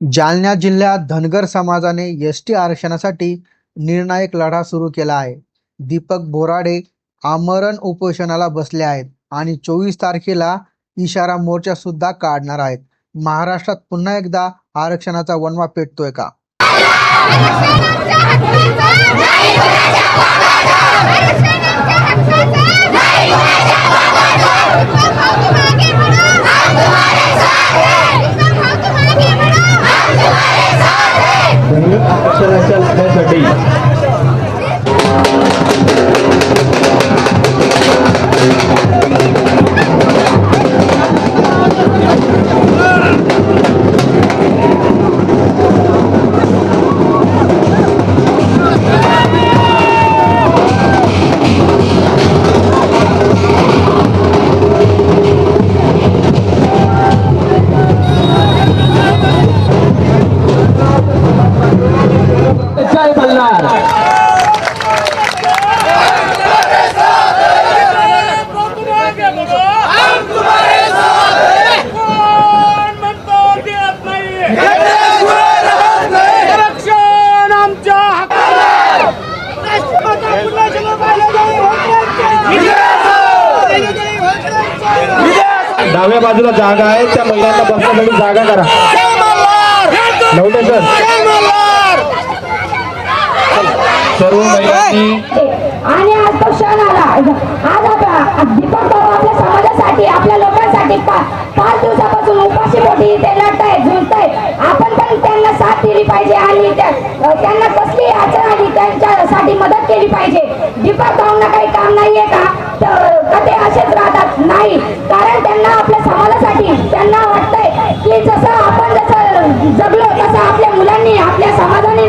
जालना जिल्ह्यात धनगर समाजाने S T आरक्षणासाठी निर्णायक लढा सुरू केला आहे. दीपक बोराडे आमरण उपोषणाला बसले आहेत आणि चोवीस तारखेला इशारा मोर्चा सुद्धा काढणार आहेत. महाराष्ट्रात पुन्हा एकदा आरक्षणाचा वनवा पेटतोय का? দেই डाव्या बाजूला जागा आहे. त्या महिलांना बसण्यासाठी जागा करा. लवटे सर सर्व महिलांनी आणि आज तो क्षण आला आज आपला दीपक बाबा आपल्या समाजासाठी आपल्या लोकांसाठी पाच दिवसापासून उपाशी पोटी ते लढतायत झुलतायत आपण पण त्यांना साथ दिली पाहिजे आणि त्यांना कसली अडचण आली त्यांच्यासाठी मदत केली पाहिजे. दीपक भाऊंना काही काम नाहीये का? जगलो तसं आपल्या मुलांनी आपल्या समाजाने